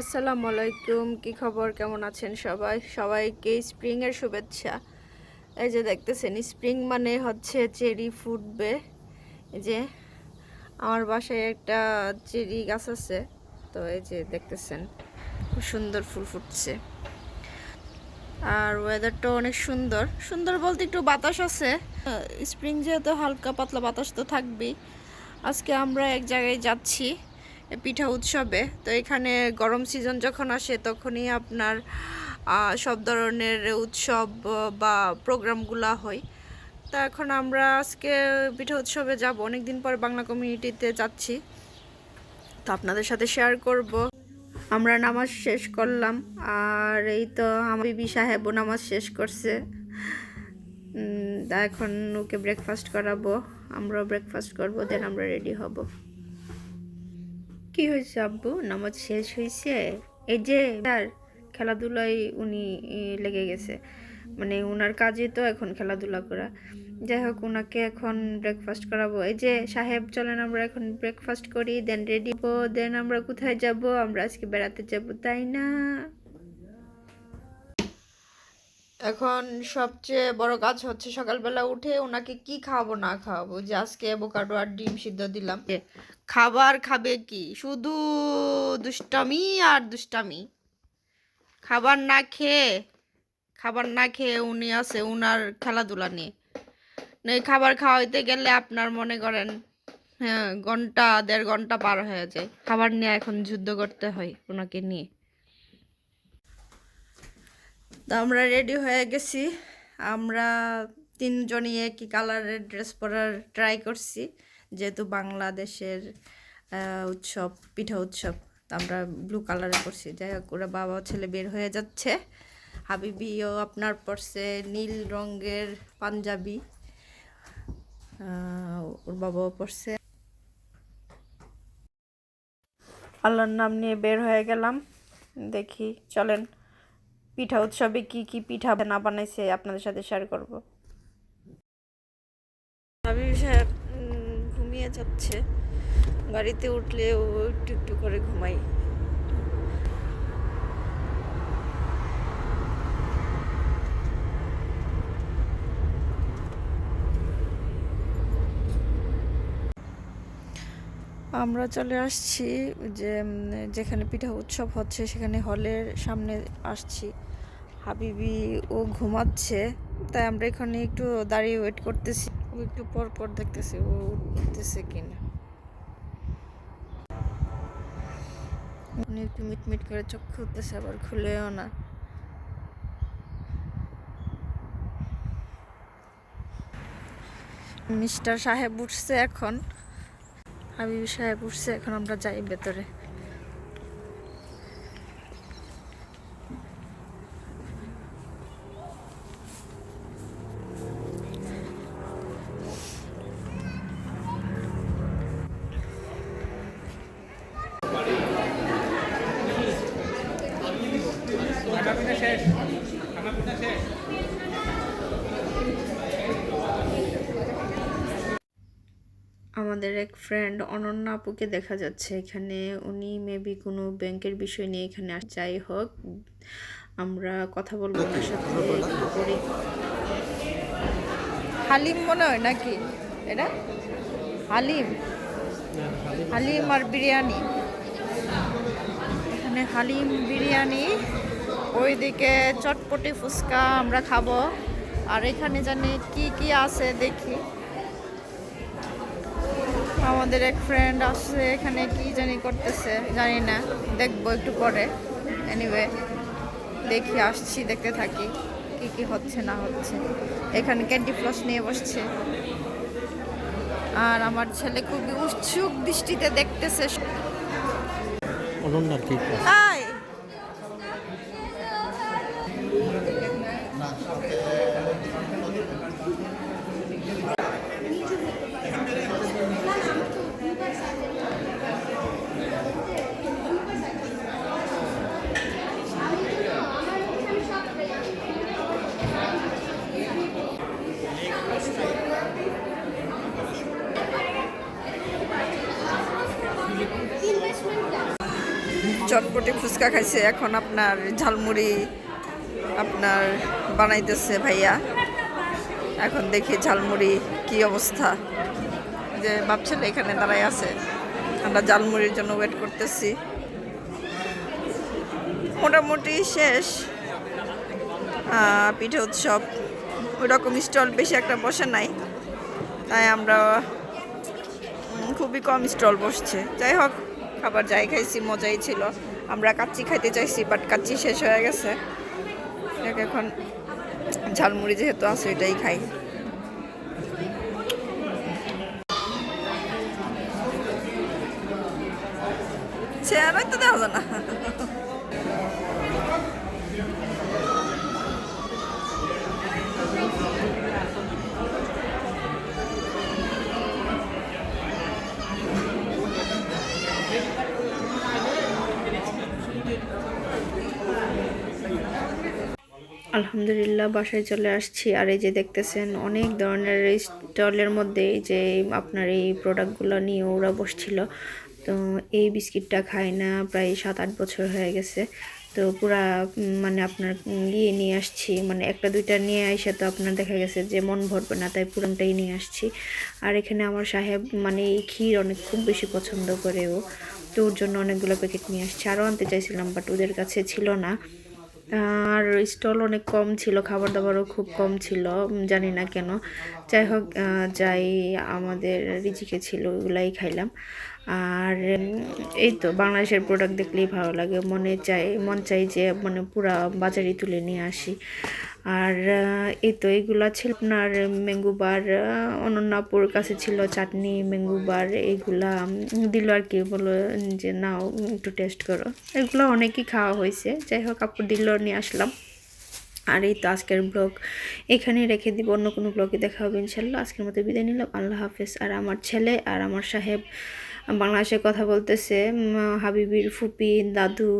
আসসালামু আলাইকুম, কি খবর? কেমন আছেন সবাই? সবাইকে স্প্রিং এর শুভেচ্ছা। এই যে দেখতেছেন, স্প্রিং মানে হচ্ছে চেরি ফুটবে। এই যে আমার বাসায় একটা চেরি গাছ আছে, তো এই যে দেখতেছেন, খুব সুন্দর ফুল ফুটছে। আর ওয়েদারটা অনেক সুন্দর। সুন্দর বলতে একটু বাতাস আছে। স্প্রিং যেহেতু হালকা পাতলা বাতাস তো থাকবেই। আজকে আমরা এক জায়গায় যাচ্ছি। পিঠা উৎসবে। তো এখানে গরম সিজন যখন আসে, তখনই আপনার সব ধরনের উৎসব বা প্রোগ্রামগুলো হয়। তো এখন আমরা আজকে পিঠা উৎসবে যাব। অনেকদিন পর বাংলা কমিউনিটিতে যাচ্ছি। তো আপনাদের সাথে শেয়ার করব। আমরা নামাজ শেষ করলাম। আর এই তো আমার বিবি সাহেবও নামাজ শেষ করছে। তা এখন ওকে ব্রেকফাস্ট করাবো। আমরাও ব্রেকফাস্ট করব দেন আমরা রেডি হব। কি হয়েছে আব্বু? নামাজ শেষ হয়েছে এই যে আর খেলাধুলায় উনি লেগে গেছে। মানে ওনার কাজে তো এখন খেলাধুলা করা। যাই হোক ওনাকে এখন ব্রেকফাস্ট করাবো। এই যে সাহেব, চলেন আমরা এখন ব্রেকফাস্ট করি দেন রেডি দেন আমরা কোথায় যাব? আমরা আজকে বেড়াতে যাব, তাই না? এখন সবচেয়ে বড় কাজ হচ্ছে সকালবেলা উঠে ওনাকে কি খাওয়াবো, না খাওয়াবো? যে আজকে অ্যাভোকাডো আর ডিম সিদ্ধ দিলাম। খাবার খাবে কি? শুধু দুষ্টামি আর দুষ্টামি। খাবার না খেয়ে, খাবার না খেয়ে উনি আছে উনার খেলাধুলা নিয়ে। এই খাবার খাওয়াইতে গেলে আপনার মনে করেন হ্যাঁ ঘণ্টা, দেড় ঘণ্টা পার হয়ে যায়। খাবার নিয়ে এখন যুদ্ধ করতে হয় ওনাকে নিয়ে। তো আমরা রেডি হয়ে গেছি। আমরা তিনজনই একই কালারের ড্রেস পরার ট্রাই করছি। যেহেতু বাংলাদেশের উৎসব, পিঠা উৎসব, তো আমরা ব্লু কালারে করছি যাই হোক, ওরা বাবা ছেলে বের হয়ে যাচ্ছে। হাবিবিও আপনার পরছে নীল রঙের পাঞ্জাবি। ওর বাবাও পরছে। আল্লাহর নাম নিয়ে বের হয়ে গেলাম। দেখি, চলেন। পিঠা উৎসবে কি কি পিঠা না বানাইছে আপনাদের সাথে শেয়ার করব? আমি সাহেব ঘুমিয়ে যাচ্ছে। গাড়িতে উঠলে ও একটু একটু করে ঘুমাই। আমরা চলে আসছি যে যেখানে পিঠা উৎসব হচ্ছে, সেখানে হলের সামনে আসছি। হাবিবি ও ঘুমাচ্ছে, তাই আমরা এখানে একটু দাঁড়িয়ে ওয়েট করতেছি। ও একটু পর পর দেখতেছি, ও উঠতেছে কিনা। উনি একটু মিটমিট করে চোখ খুলতেছে, আবার খুলেও না। মিস্টার সাহেব উঠছে এখন। হাবিব সাহেব উঠছে এখন আমরা যাই ভেতরে। আমাদের এক ফ্রেন্ড অনন্যা আপুকে দেখা যাচ্ছে এখানে। উনি মেবি কোনো ব্যাংকের বিষয় নিয়ে এখানে আস- যাই হোক আমরা কথা বলব ওনার সাথে। হালিম মনে হয় নাকি? এটা? হালিম। হালিম আর বিরিয়ানি। এখানে হালিম বিরিয়ানি ওইদিকে চটপটি ফুচকা আমরা খাব। আর এখানে জানি কি কি আছে দেখি। আমাদের এক ফ্রেন্ড আসছে এখানে কি জানি করতেছে জানি না। দেখব একটু পরে। এনিওয়ে দেখি আসছি দেখতে থাকি কি কি হচ্ছে না হচ্ছে। এখানে ক্যান্ডি ফ্লস নিয়ে বসছে। আর আমার ছেলে খুবই উৎসুক দৃষ্টিতে দেখতেছে। অনন্যার কি? চটপটি ফুচকা খাইছে। এখন আপনার ঝালমুড়ি আপনার বানাইতেছে ভাইয়া। এখন দেখি ঝালমুড়ি কি অবস্থা। যে ভাবছেন এখানে দাঁড়াই আছে। আমরা ঝালমুড়ির জন্য ওয়েট করতেছি। মোটামুটি শেষ। পিঠে উৎসব। ওইরকম স্টল বেশি একটা বসে নাই। তাই আমরা খুবই কম স্টল বসছে। যাই হোক খাবার যাই খাইছি, মজাই ছিল। আমরা কাচ্চি খাইতে চাইছি বাট কাচ্চি শেষ হয়ে গেছে। এখন ঝালমুড়ি যেহেতু আছে এটাই খাই। সে আর তো দেওয়া না। আলহামদুলিল্লাহ, বাসায় চলে আসছি। আর এই যে দেখতেছেন, অনেক ধরনের স্টলের মধ্যে যে আপনার এই প্রোডাক্টগুলো নিয়ে ওরা বসছিল। তো এই বিস্কিটটা খাই না, প্রায় সাত আট বছর হয়ে গেছে। তো পুরা মানে আপনার ইয়ে নিয়ে আসছি। মানে একটা দুইটা নিয়ে আইসা তো আপনার দেখা গেছে যে মন ভরবে না, তাই পুরানটাই নিয়ে আসছি। আর এখানে আমার সাহেব মানে এই ক্ষীর অনেক, খুব বেশি পছন্দ করে ও। তো ওর জন্য অনেকগুলো প্যাকেট নিয়ে আসছি। আরও আনতে চাইছিলাম বাট ওদের কাছে ছিল না। আর স্টল অনেক কম ছিল খাবার দাবারও খুব কম ছিল জানি না কেন। যাই হোক যাই আমাদের রিজিকে ছিল, ওগুলাই খাইলাম। আর এই তো বাংলাদেশের প্রোডাক্ট দেখলেই ভালো লাগে। মনে চাই, মন চাই যে মানে পুরা বাজারে তুলে নিয়ে আসি। আর এই তো এইগুলা ছিল আপনার ম্যাঙ্গো বার অনন্যাপুর কাছে ছিল চাটনি ম্যাঙ্গো বার এইগুলা দিল আর কি, বলল যে নাও একটু টেস্ট করো। এগুলো অনেকই খাওয়া হয়েছে। যাই হোক, আপু দিল, নিয়ে আসলাম। আর এই তো আজকের ব্লগ এখানেই রেখে দিব। অন্য কোনো ব্লগে দেখা হবে ইনশাল্লাহ। আজকের মতো বিদায় নিলাম। আল্লাহ হাফেজ। আর আমার ছেলে আর আমার সাহেব বাংলাদেশে কথা বলতেছে হাবিবির ফুপি দাদু